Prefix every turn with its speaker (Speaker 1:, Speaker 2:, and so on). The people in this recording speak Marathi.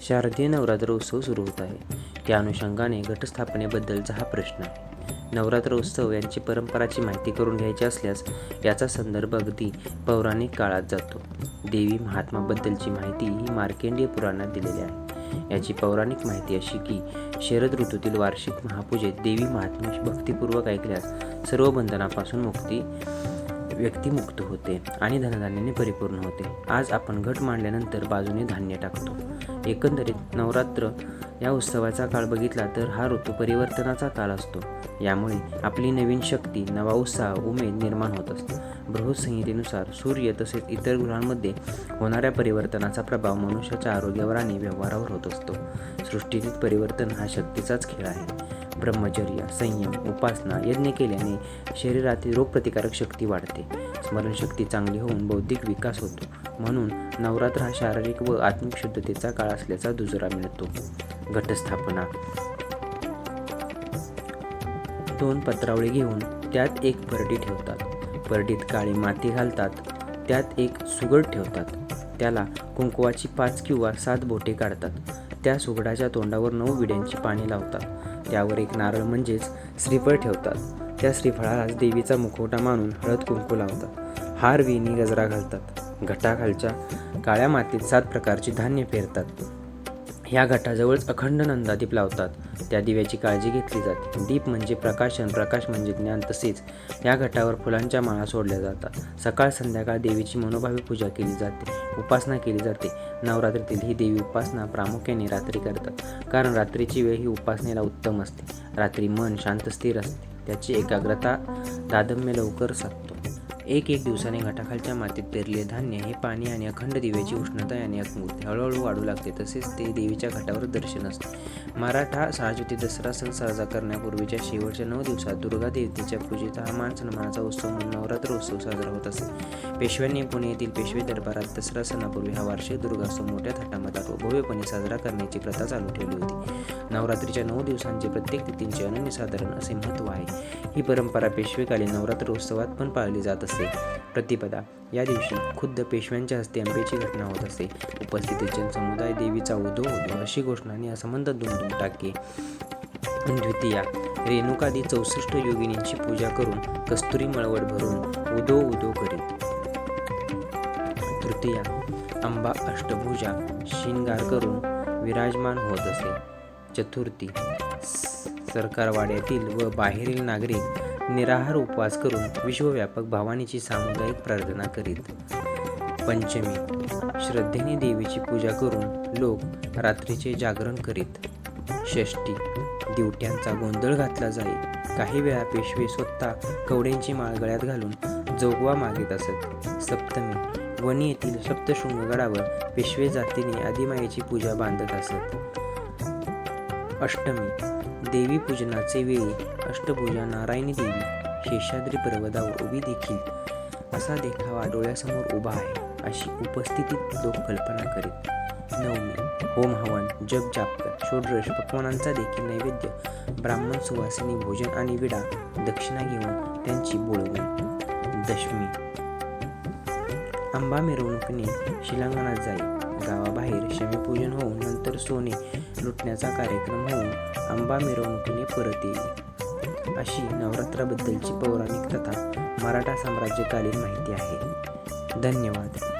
Speaker 1: शारदीय नवरात्र उत्सव सुरू होत आहे. त्या अनुषंगाने घटस्थापनेबद्दलचा हा प्रश्न. आहे नवरात्र उत्सव यांची परंपराची माहिती करून घ्यायची असल्यास याचा संदर्भ अगदी पौराणिक काळात जातो. देवी महात्माबद्दलची माहिती ही मार्केंडीय पुराणात दिलेली आहे. याची पौराणिक माहिती अशी की शरद ऋतूतील वार्षिक महापूजेत देवी महात्म्य भक्तिपूर्वक ऐकल्यास सर्व बंधनापासून मुक्ती व्यक्तिमुक्त होते आणि धनधान्याने परिपूर्ण होते. आज आपण घट मांडल्यानंतर बाजूने धान्य टाकतो. एकंदरीत नवरात्र या उत्सवाचा काळ बघितला तर हा ऋतू परिवर्तनाचा काळ असतो. यामुळे आपली नवीन शक्ती नवा उत्साह उमेद निर्माण होत असतो. बृहत्संहितेनुसार सूर्य तसेच इतर ग्रहांमध्ये होणाऱ्या परिवर्तनाचा प्रभाव मनुष्याच्या आरोग्यावर आणि व्यवहारावर होत असतो. सृष्टीतील परिवर्तन हा शक्तीचाच खेळ आहे. ब्रह्मचर्य संयम उपासना यज्ञ केल्याने शरीरातील रोगप्रतिकारक शक्ती वाढते. स्मरणशक्ती चांगली होऊन बौद्धिक विकास होतो. म्हणून नवरात्र हा शारीरिक व आत्मिक शुद्धतेचा काळ असल्याचा दुजोरा मिळतो. घटस्थापना. दोन पत्रावळी घेऊन त्यात एक परडी ठेवतात. परडीत काळी माती घालतात. त्यात एक सुगड ठेवतात. त्याला कुंकवाची पाच किंवा सात बोटे काढतात. त्या सुगडाच्या तोंडावर नऊ विड्यांची पाणी लावतात. त्यावर एक नारळ म्हणजेच श्रीफळ ठेवतात. त्या श्रीफळालाच देवीचा मुखवटा मानून हळद कुंकू लावतात. हार विणी गजरा घालतात. घटाखालच्या काळ्या मातीत सात प्रकारची धान्य पेरतात. ह्या घाटाजवळच अखंड नंदादीप लावतात. त्या दिव्याची काळजी घेतली जाते. दीप म्हणजे प्रकाशन प्रकाश म्हणजे ज्ञान तसेच या घाटावर फुलांच्या माळा सोडल्या जातात. सकाळ संध्याकाळ देवीची मनोभावी पूजा केली जाते. उपासना केली जाते. नवरात्रीतील ही देवी उपासना प्रामुख्याने रात्री करतात. कारण रात्रीची वेळ ही उपासनेला उत्तम असते. रात्री मन शांत स्थिर असते. त्याची एकाग्रता दादम्य लवकर साधते. एक एक दिवसाने घाटाखालच्या मातीत पेरले धान्य हे पाणी आणि अखंड दिव्याची उष्णता याने अकमूर्ती हळूहळू वाढू लागते तसेच ते देवीच्या घाटावर दर्शन असते. मराठा सहाज्योती दसरा सण साजरा करण्यापूर्वीच्या शेवटच्या नऊ दिवसात दुर्गा देवतेच्या पूजेचा हा मान सन्मानाचा उत्सव म्हणून नवरात्र उत्सव साजरा होत असे. पेशव्यांनी पुणे येथील पेशवे दरबारात दसरा सणापूर्वी हा वार्षिक दुर्गात्सव मोठ्या थाटामाटात भव्यपणे साजरा करण्याची प्रथा चालू ठेवली होती. नवरात्रीच्या नऊ दिवसांचे प्रत्येक तिथींचे अनन्यसाधारण असे महत्त्व आहे. ही परंपरा पेशवेकालीन नवरात्र उत्सवात पण पाळली जात असे प्रतिपदा. या दिवशी खुद्द पेशव्यांच्या हस्ते अंबेची घटना होत असे. उपस्थित जनसमुदाय देवीचा उदो होतो अशी घोषणा आणि असंबंध दुमदुम टाके. द्वितीया रेणुकादी चौसष्ट योगिनींची पूजा करून कस्तुरी मळवड भरून उदो उदो करीत. तृतीया अंबा अष्टभुजा शिंगार करून विराजमान होत असे. चतुर्थी सरकारवाड्यातील व बाहेरील नागरिक निराहार उपवास करून विश्वव्यापक भवानीची सामुदायिक प्रार्थना करीत. पंचमी श्रद्धेने देवीची पूजा करून लोक रात्रीचे जागरण करीत. षष्टी दिवट्यांचा गोंधळ घातला जाई. काही वेळा पेशवे स्वतः कवड्यांची माळगळ्यात घालून जोगवा मागित असत. सप्तमी वणी येथील सप्तशृंगगडावर पेशवे जातीने आदिमायेची पूजा बांधत असत. अष्टमी देवी पूजनाचे वेळी अष्टभुजा नारायणी देवी शेषाद्री पर्वतावर उभी देखील. असा देखावा डोळ्यासमोर उभा आहे अशी उपस्थितीत लोक कल्पना करीत. नवमी होम हवन जप जाप षोडश पकवानांचा देखील नैवेद्य ब्राह्मण सुवासिनी भोजन आणि विडा दक्षिणा घेऊन त्यांची बोलवणी दशमी. आंबा मिरवणुकीने शिलांगणात जाईल गावाबाहेर शमीपूजन होऊन नंतर सोने लुटण्याचा कार्यक्रम होऊन अंबा मिरवणुकीने परत येईल. अशी नवरात्राबद्दलची पौराणिक कथा मराठा साम्राज्यकालीन माहिती आहे. धन्यवाद.